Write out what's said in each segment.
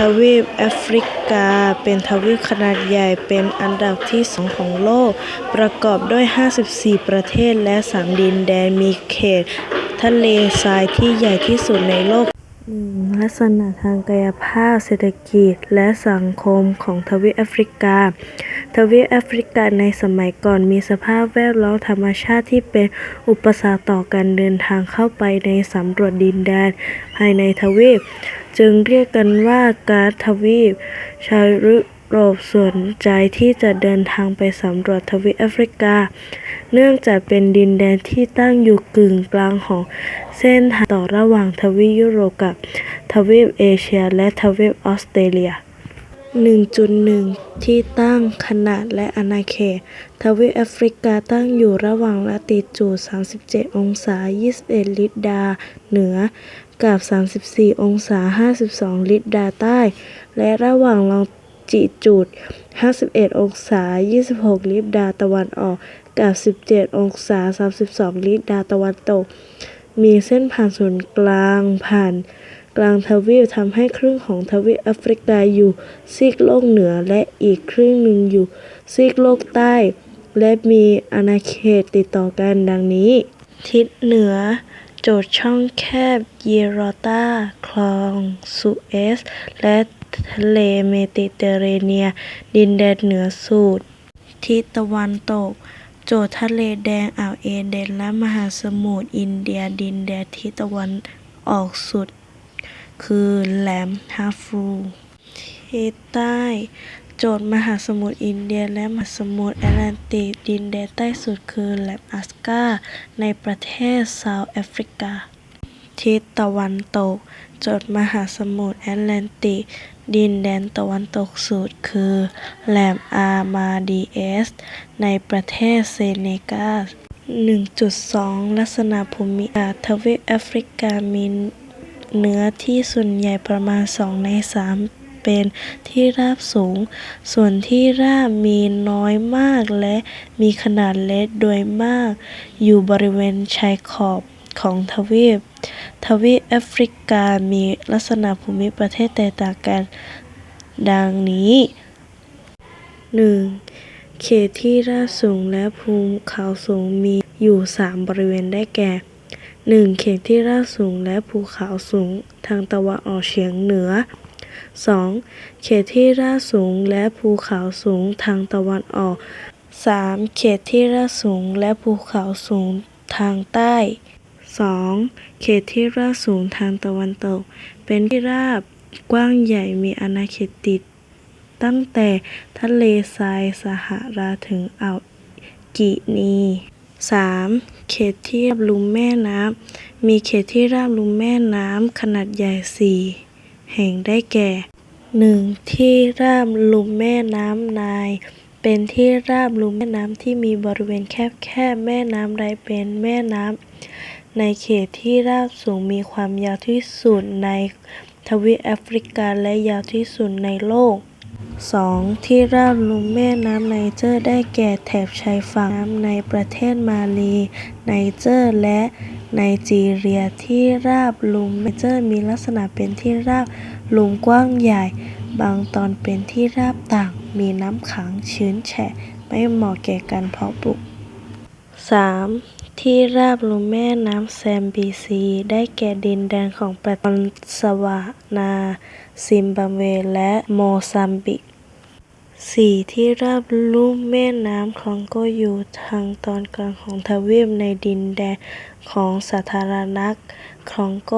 ทวีปแอฟริกา เป็นทวีปขนาดใหญ่เป็นอันดับที่สองของโลก ประกอบด้วย 54 ประเทศและ 3 ดินแดนมีเขต ทะเลทรายที่ใหญ่ที่สุดในโลก 1. ลักษณะทางกายภาพเศรษฐกิจและสังคมของทวีปแอฟริกา ทวีปแอฟริกาในสมัยก่อนมีสภาพแวดล้อมธรรมชาติที่เป็นอุปสรรคต่อการเดินทางเข้าไปในสำรวจดินแดนภายในทวีป จึงเรียกกันว่าการทวีป ชาวยุโรปสนใจที่จะเดินทางไปสำรวจทวีปแอฟริกา เนื่องจากเป็นดินแดนที่ตั้งอยู่กึ่งกลางของเส้นทางต่อระหว่างทวีปยุโรปกับทวีปเอเชีย และทวีปออสเตรเลีย 1.1 ที่ตั้งขนาดและอาณาเขต ทวีปแอฟริกาตั้งอยู่ระหว่างละติจูด 37 องศา 21 ลิดาเหนือ กับ 34 องศา 52 ลิดาใต้ และระหว่างลองจิจูด 51 องศา 26 ลิดาตะวันออก กับ 17 องศา 32 ลิดาตะวันตก มีเส้นผ่านศูนย์กลางผ่าน กลางทวีปทำให้ครึ่งของทวีปแอฟริกาอยู่ซีกโลกเหนือและอีกครึ่งหนึ่งอยู่ซีกโลกใต้ และมีอาณาเขตติดต่อกันดังนี้ ทิศเหนือ โจทย์ช่องแคบเยรอตาคลองสุเอซและทะเลเมดิเตอร์เรเนีย ดินแดนเหนือสุดทิศตะวันตก โจทย์ทะเลแดงอ่าวเอเดนและมหาสมุทรอินเดียดินแดนทิศตะวันออกสุด คือแหลมฮาฟรูทิศใต้ โจทย์มหาสมุทรอินเดียและมหาสมุทรแอตแลนติก ดินแดนใต้สุดคือแหลมอัสกา ในประเทศเซาท์แอฟริกา ทิศตะวันตก โจทย์มหาสมุทรแอตแลนติก ดินแดนตะวันตกสุดคือแหลมอามาดีเอส ในประเทศเซเนกัล1.2 ลักษณะภูมิอากาศทวีปแอฟริกามี เนื้อที่ส่วนใหญ่ประมาณ 2 ใน 3 เป็นที่ราบสูง ส่วนที่ราบมีน้อยมากและมีขนาดเล็กโดยมาก อยู่บริเวณชายขอบของทวีป ทวีปแอฟริกามีลักษณะภูมิประเทศแตกต่างกัน ดังนี้ 1. เขตที่ราบสูงและภูเขาสูงมีอยู่ 3 บริเวณได้แก่ 1. เขตที่ราบสูงและภูเขาสูงทางตะวันออกเฉียงเหนือ 2. เขตที่ราบสูงและภูเขาสูงทางตะวันออก 3. เขตที่ราบสูงและภูเขาสูงทางใต้ 2. เขตที่ราบสูงทางตะวันตก เป็นที่ราบกว้างใหญ่มีอาณาเขตติด ตั้งแต่ทะเลทรายซาฮาราถึงอ่าวกินี 3. เขตที่ราบลุ่มแม่น้ำ มีเขตที่ราบลุ่มแม่น้ำขนาดใหญ่ 4 แห่งได้แก่ 1. ที่ราบลุ่มแม่น้ำนล์เป็นที่ราบลุ่มแม่น้ำที่มีบริเวณแคบๆ แม่น้ำไนล์เป็นแม่น้ำในเขตที่ราบสูงมีความยาวที่สุดในทวีปแอฟริกาและยาวที่สุดในโลก 2. ที่ราบลุ่มแม่น้ำไนเจอร์ได้แก่แถบชายฝั่งน้ำในประเทศมาลี ไนเจอร์ และไนจีเรียที่ราบลุ่มไนเจอร์มีลักษณะเป็นที่ราบลุ่มกว้างใหญ่ บางตอนเป็นที่ราบต่าง มีน้ำขังชื้นแฉะ ไม่เหมาะแก่การเพาะปลูก 3. ที่ราบลุ่มแม่น้ำแซมบีซี ได้แก่ดินแดนของประเทศสวานา ซิมบับเว และโมซัมบิก 4. ที่ราบลุ่มแม่น้ำคองโกอยู่ทางตอนกลางของทวีปในดินแดนของสาธารณรัฐคองโก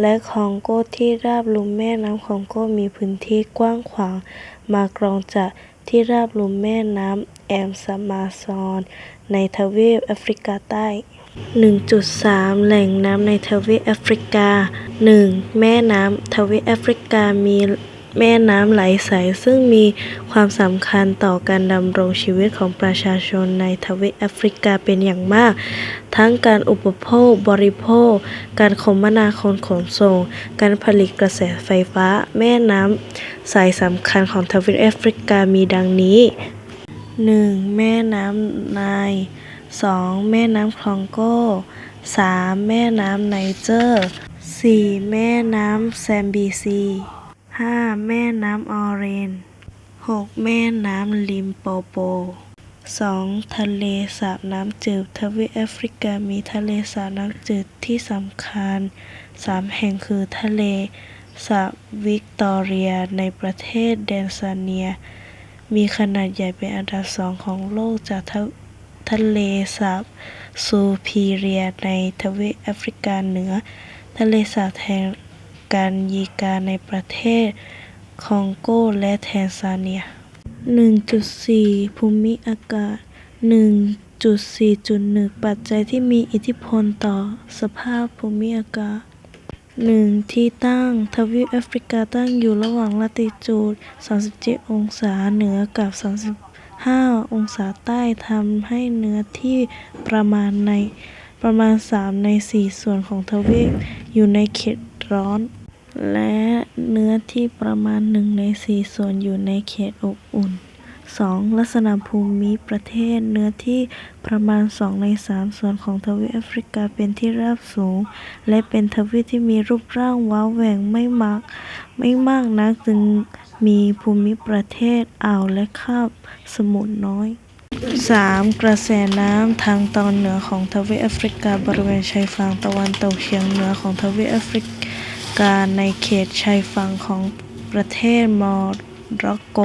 และคองโกที่ราบลุ่มแม่น้ำคองโกมีพื้นที่กว้างขวาง มากรองจากที่ราบลุ่มแม่น้ำแอมซามาซอน ในทวีปแอฟริกาใต้ 1.3 แหล่งน้ำในทวีปแอฟริกา 1. แม่น้ำทวีปแอฟริกามีแม่น้ำไหลใสซึ่งมีความสำคัญต่อการดำรงชีวิตของประชาชนในทวีปแอฟริกาเป็นอย่างมาก ทั้งการอุปโภค บริโภค การคมนาคมขนส่ง การผลิตกระแสไฟฟ้า แม่น้ำสายสำคัญของทวีปแอฟริกามีดังนี้ 1. แม่น้ำไนล์ 2. แม่น้ำคลองโก 3. แม่น้ำไนเจอร์ 4. แม่น้ำแซมบีซี 5. แม่น้ำออเรน 6. แม่น้ำลิมโปโป 2. ทะเลสาบน้ำจืดทวีปแอฟริกามีทะเลสาบน้ำจืดที่สำคัญ 3 แห่งคือทะเลสาบวิกตอเรียในประเทศแดนซาเนีย มีขนาดใหญ่เป็นอันดับสองของโลกจากทะทะเลสาบซูพีเรียในทวีปแอฟริกาเหนือ ทะเลสาบแทงกันยีกาในประเทศคองโกและแทนซาเนีย 1.4 ภูมิอากาศ 1.4.1 ปัจจัยที่มีอิทธิพลต่อสภาพภูมิอากาศ 1. ที่ตั้ง ทวีปแอฟริกาตั้งอยู่ระหว่างละติจูด 37 องศาเหนือกับ 35 องศาใต้ทำให้เนื้อที่ประมาณในประมาณ 3 ใน 4 ส่วนของทวีปอยู่ในเขตร้อน และเนื้อที่ประมาณ 1 ใน 4 ส่วนอยู่ในเขตอบอุ่น 2. ลักษณะภูมิประเทศเนื้อที่ประมาณ 2 ใน 3 ส่วนของทวีปแอฟริกาเป็นที่ราบสูง และเป็นทวีปที่มีรูปร่างว้าแหว่งไม่มาก ไม่มากนักจึงมีภูมิประเทศอ่าวและคาบสมุทรน้อย 3. กระแสน้ำทางตอนเหนือของทวีปแอฟริกา บริเวณชายฝั่งตะวันตกเฉียงเหนือของทวีปแอฟริกาในเขตชายฝั่งของประเทศมอร็ ร็อกโก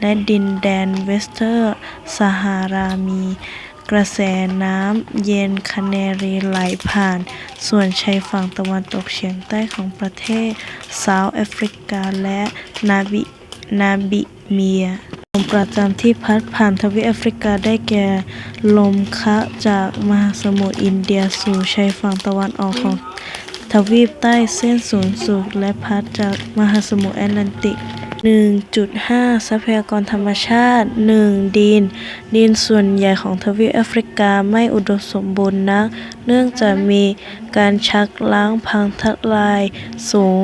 และดินแดนเวสเทอร์ซาฮารามีกระแสน้ำเย็นคาเนรีไหลผ่าน ส่วนชายฝั่งตะวันตกเฉียงใต้ของประเทศเซาท์แอฟริกาและนาบินาบิเมียลมประจำที่พัดผ่านทวีปแอฟริกาได้แก่ ลมคะจากมหาสมุทรอินเดียสู่ชายฝั่งตะวันออกของทวีปใต้เส้นศูนย์สูตรและพัดจากมหาสมุทรแอตแลนติก 1.5 ทรัพยากรธรรมชาติ 1. ดิน ดินส่วนใหญ่ของทวีปแอฟริกาไม่อุดมสมบูรณ์นัก เนื่องจากมีการชักล้างพังทลายสูง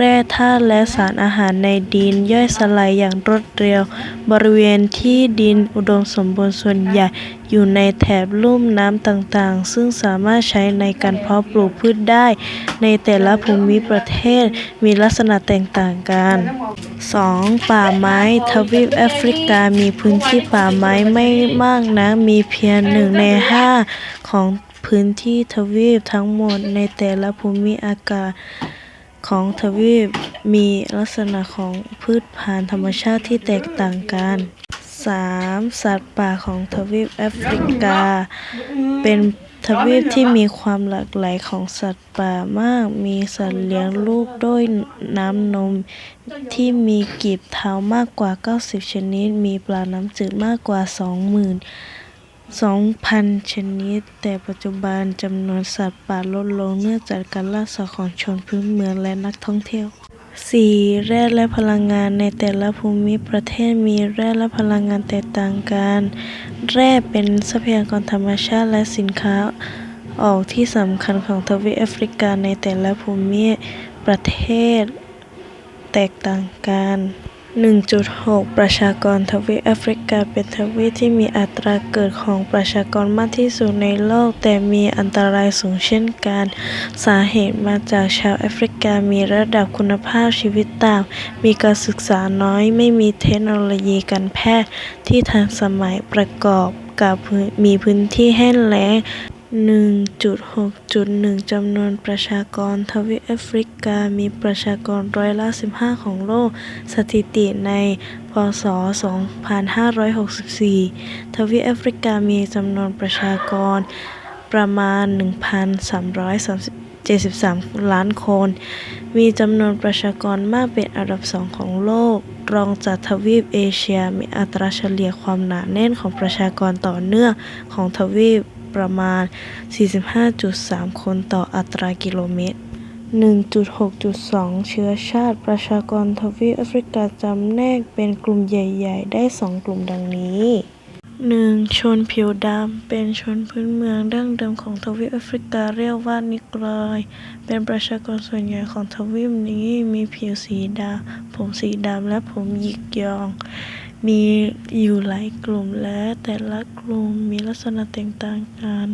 แร่ธาตุและสารอาหารในดินย่อยสลายอย่างรวดเร็ว บริเวณที่ดินอุดมสมบูรณ์ส่วนใหญ่อยู่ในแถบลุ่มน้ำต่างๆ ซึ่งสามารถใช้ในการเพาะปลูกพืชได้ ในแต่ละภูมิประเทศมีลักษณะแตกต่างกัน 2. ป่าไม้ ทวีปแอฟริกามีพื้นที่ป่าไม้ไม่มากนักมีเพียงหนึ่งในห้าของพื้นที่ทวีปทั้งหมดในแต่ละภูมิอากาศ ของทวีปมีลักษณะของพืชพันธุ์ธรรมชาติที่แตกต่างกัน 3. สัตว์ป่าของทวีปแอฟริกา เป็นทวีปที่มีความหลากหลายของสัตว์ป่ามาก มีสัตว์เลี้ยงลูกด้วยน้ำนมที่มีกีบเท้ามากกว่า 90 ชนิด มีปลาน้ำจืดมากกว่า 2,000 ชนิด แต่ปัจจุบันจำนวนสัตว์ป่าลดลงเนื่องจากการล่าสัตว์ของชนพื้นเมืองและนักท่องเที่ยว 4. แร่และพลังงานในแต่ละภูมิประเทศมีแร่และพลังงานแตกต่างกัน แร่เป็นทรัพยากรธรรมชาติและสินค้าออกที่สำคัญของทวีปแอฟริกาในแต่ละภูมิประเทศแตกต่างกัน 1.6 ประชากรทวีปแอฟริกา เป็นทวีปที่มีอัตราเกิดของประชากรมากที่สุดในโลก แต่มีอันตรายสูงเช่นกัน สาเหตุมาจากชาวแอฟริกามีระดับคุณภาพชีวิตต่ำ มีการศึกษาน้อย ไม่มีเทคโนโลยีการแพทย์ที่ทันสมัยประกอบกับมีพื้นที่แห้งแล้ง 1.6.1 จำนวนประชากรทวีปแอฟริกา มีประชากรร้อยละ 15 ของโลก สถิติใน พ.ศ.2564 ทวีปแอฟริกา มีจำนวนประชากรประมาณ 1,373 ล้านคน มีจำนวนประชากรมากเป็นอันดับสองของโลก รองจากทวีปเอเชีย มีอัตราเฉลี่ยความหนาแน่นของประชากรต่อเนื่องของทวีป ประมาณ 45.3 คนต่ออัตรากิโลเมตร 1.6.2 เชื้อชาติประชากรทวีปแอฟริกาจำแนกเป็นกลุ่มใหญ่ ๆ ได้สองกลุ่มดังนี้ 1. ชนผิวดำ เป็นชนพื้นเมืองดั้งเดิมของทวีปแอฟริกาเรียกว่านิกรอยเป็นประชากรส่วนใหญ่ของทวีปนี้มีผิวสีดำผมสีดำและผมหยิกยอง มีอยู่หลายกลุ่มและแต่ละกลุ่มมีลักษณะแตกต่างกัน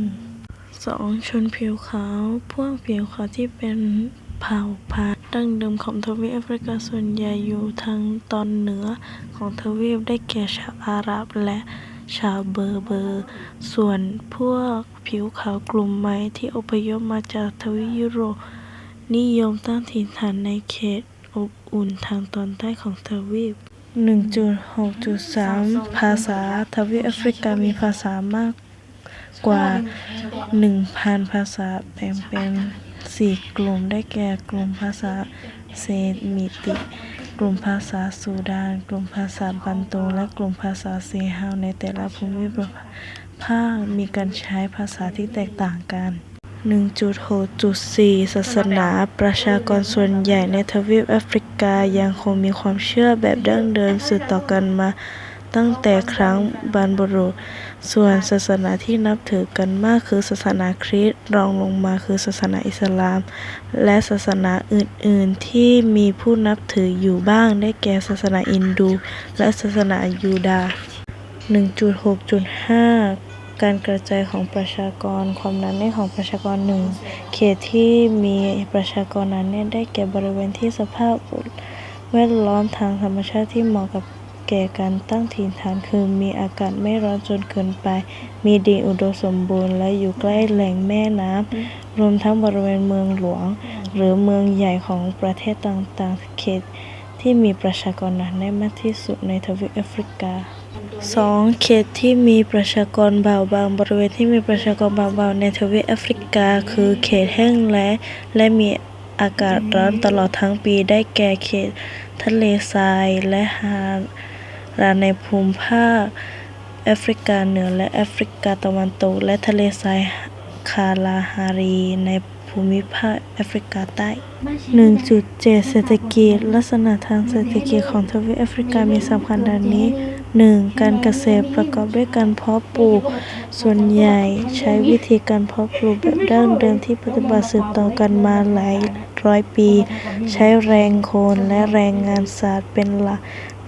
2. ชนผิวขาว พวกผิวขาวที่เป็นเผ่าพันธุ์ดั้งเดิมของทวีปแอฟริกาส่วนใหญ่อยู่ทางตอนเหนือของทวีปได้แก่ชาวอาหรับและชาวเบอร์เบอร์ ส่วนพวกผิวขาวกลุ่มใหม่ที่อพยพมาจากทวีปยุโรปนิยมตั้งถิ่นฐานในเขตอบอุ่นทางตอนใต้ของทวีป 1.6.3 ภาษาทวีปแอฟริกามีภาษามากกว่า 1,000 ภาษาแบ่งเป็น4กลุ่มได้แก่กลุ่มภาษาเซมิติกกลุ่มภาษาซูดาน กลุ่มภาษาบันโตและกลุ่มภาษาเซฮาวในแต่ละภูมิภาคมีการใช้ภาษาที่แตกต่างกัน 1.6.4 ศาสนา ประชากรส่วนใหญ่ในทวีปแอฟริกายังคงมีความเชื่อแบบดั้งเดิมสืบต่อกันมาตั้งแต่ครั้งบรรพบุรุษ ส่วนศาสนาที่นับถือกันมากคือศาสนาคริสต์ รองลงมาคือศาสนาอิสลาม และศาสนาอื่น ๆ ที่มีผู้นับถืออยู่บ้าง ได้แก่ศาสนาอินดู และศาสนายูดาห์1.6.5 การกระจายของประชากร ความหนาแน่นของประชากรหนึ่งเขตที่มีประชากรหนาแน่นได้แก่บริเวณที่สภาพแวดล้อมทางธรรมชาติที่เหมาะกับแก่การตั้งถิ่นฐานคือมีอากาศไม่ร้อนจนเกินไป มีดินอุดมสมบูรณ์ และอยู่ใกล้แหล่งแม่น้ำรวมทั้งบริเวณเมืองหลวง หรือเมืองใหญ่ของประเทศต่างๆ เขตที่มีประชากรหนาแน่นมากที่สุดในทวีปแอฟริกา 2. เขตที่มีประชากรเบาบาง บริเวณที่มีประชากรเบาๆในทวีปแอฟริกา คือเขตแห้งแล้งและมีอากาศร้อนตลอดทั้งปี ได้แก่เขตทะเลทรายและฮาราในภูมิภาคแอฟริกาเหนือและแอฟริกาตะวันตก และทะเลทรายคาลาฮารีในภูมิภาคแอฟริกาใต้ 1.7 เศรษฐกิจ ลักษณะทางเศรษฐกิจของทวีปแอฟริกามีสำคัญดังนี้ 1. การเกษตรประกอบด้วยการเพาะปลูก ส่วนใหญ่ใช้วิธีการเพาะปลูกแบบดั้งเดิมที่ปฏิบัติสืบต่อกันมาหลายร้อยปี ใช้แรงคนและแรงงานศาสตว์เป็นหลัก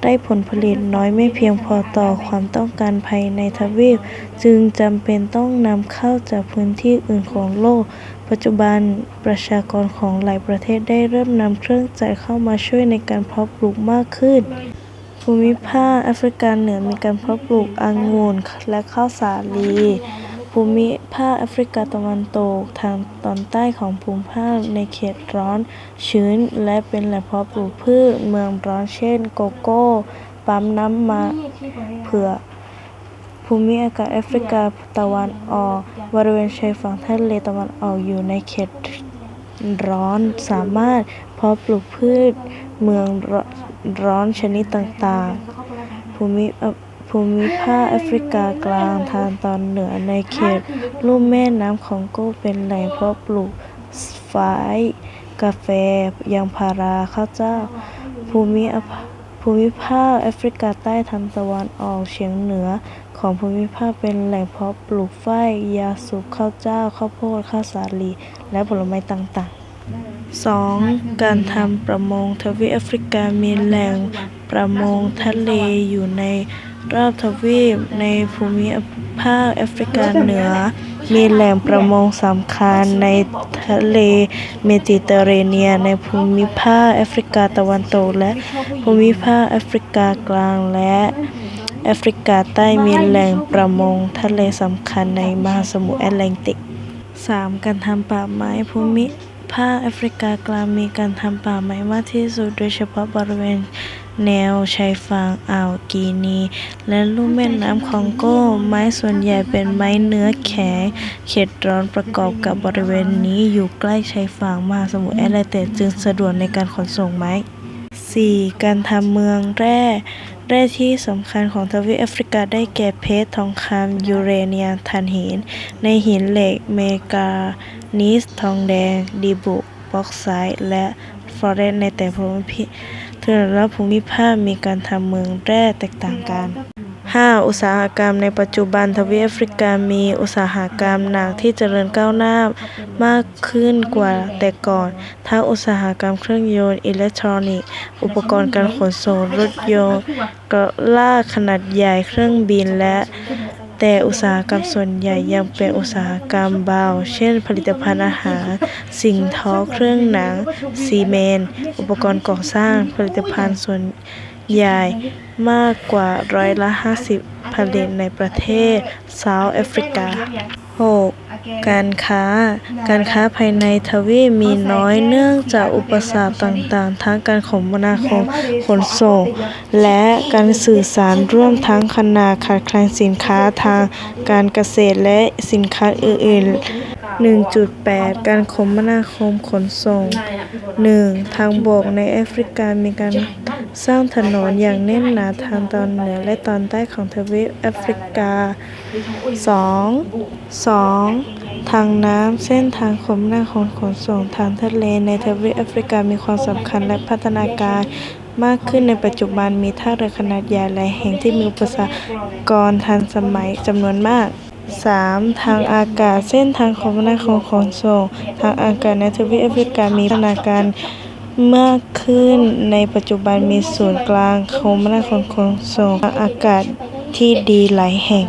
ได้ผลผลิตน้อยไม่เพียงพอต่อความต้องการภายในทวีป จึงจำเป็นต้องนำเข้าจากพื้นที่อื่นของโลก ปัจจุบันประชากรของหลายประเทศได้เริ่มนำเครื่องจักรเข้ามาช่วยในการเพาะปลูกมากขึ้น ภูมิภาคแอฟริกาเหนือมีการเพาะปลูกองุ่นและข้าวสาลี ภูมิภาคแอฟริกาตะวันตกทางตอนใต้ของภูมิภาคในเขตร้อนชื้น และเป็นแหล่งเพาะปลูกพืชเมืองร้อนเช่น โกโก้ ปั๊มน้ำมันเผือกภูมิอากาศแอฟริกาตะวันออก บริเวณชายฝั่งทะเลตะวันออกอยู่ในเขตร้อนสามารถเพาะปลูกพืชเมือง ร้อนชนิดต่างๆ ภูมิภูมิภาคแอฟริกากลางทางตอนเหนือในเขตลุ่มแม่น้ำคองโกเป็นแหล่งเพาะปลูกฝ้ายกาแฟ ยางพารา ข้าวเจ้า ภูมิภูมิภาคแอฟริกาใต้ทางตะวันออกเฉียงเหนือของภูมิภาคเป็นแหล่งเพาะปลูกฝ้ายยาสูบข้าวเจ้า ข้าวโพด ข้าวสาลี และผลไม้ต่างๆ 2. การทำประมงทวีปแอฟริกามีแหล่งประมงทะเลอยู่ในรอบทวีปในภูมิภาคแอฟริกาเหนือ มีแหล่งประมงสำคัญในทะเลเมดิเตอร์เรเนียนในภูมิภาคแอฟริกาตะวันตกและภูมิภาคแอฟริกากลางและแอฟริกาใต้มีแหล่งประมงทะเลสำคัญในมหาสมุทรแอตแลนติก 3. การทำป่าไม้ภูมิ ภาคแอฟริกากลางมีการทำป่าไม้มากที่สุด โดยเฉพาะบริเวณแนวชายฝั่งอ่าวกีนี และลุ่มแม่น้ำคองโก ไม้ส่วนใหญ่เป็นไม้เนื้อแข็งเขตร้อนประกอบกับบริเวณนี้อยู่ใกล้ชายฝั่งมหาสมุทรแอตแลนติกจึงสะดวกในการขนส่งไม้ 4. การทำเมืองแร่แร่ที่สำคัญของทวีปแอฟริกาได้แก่เพชรทองคำยูเรเนียมถ่านหิน ในหินเหล็กเมกา นีสทองแดง ดีบุกบ็อกไซต์และฟลอเรตซ์ในแต่ภูมิพิแต่ละภูมิภาคมีการทำเมืองแร่แตกต่างกัน 5. อุตสาหกรรมในปัจจุบันทวีปแอฟริกามีอุตสาหกรรมหนักที่เจริญก้าวหน้ามากขึ้นกว่าแต่ก่อน ทั้งอุตสาหกรรมเครื่องยนต์อิเล็กทรอนิกส์ อุปกรณ์การขนส่งรถยนต์กระลาขนาดใหญ่เครื่องบินและ แต่อุตสาหกรรมส่วนใหญ่ยังเป็นอุตสาหกรรมเบา เช่น ผลิตภัณฑ์อาหาร สิ่งทอ เครื่องหนัง ซีเมนต์ อุปกรณ์ก่อสร้าง ผลิตภัณฑ์ส่วนใหญ่มากกว่าร้อยละ 50 ผลิตในประเทศเซาท์แอฟริกา 6. การค้า การค้าภายในทวีปมีน้อยเนื่องจากอุปสรรคต่างๆ ทั้งการคมนาคม ขนส่ง และการสื่อสารร่วมทั้งขนาดขาดแคลนสินค้าทางการเกษตรและสินค้าอื่นๆ 1.8 การคมนาคมขนส่ง 1. ทางบกในแอฟริกามีการสร้างถนนอย่างแน่นหนาทางตอนเหนือและตอนใต้ของทวีปแอฟริกา 2. 2. ทางน้ำเส้นทางคมนาคมขนส่งทางทะเลในทวีปแอฟริกามีความสำคัญและพัฒนาการมากขึ้นในปัจจุบันมีท่าเรือขนาดใหญ่หลายแห่งที่มีอุปกรณ์ทันสมัยจำนวนมาก 3. ทางอากาศเส้นทางคมนาคมขนส่ง ทางอากาศในทวีปแอฟริกามีพัฒนาการมากขึ้นในปัจจุบันมีศูนย์กลางคมนาคมขนส่ง ทางอากาศที่ดีหลายแห่ง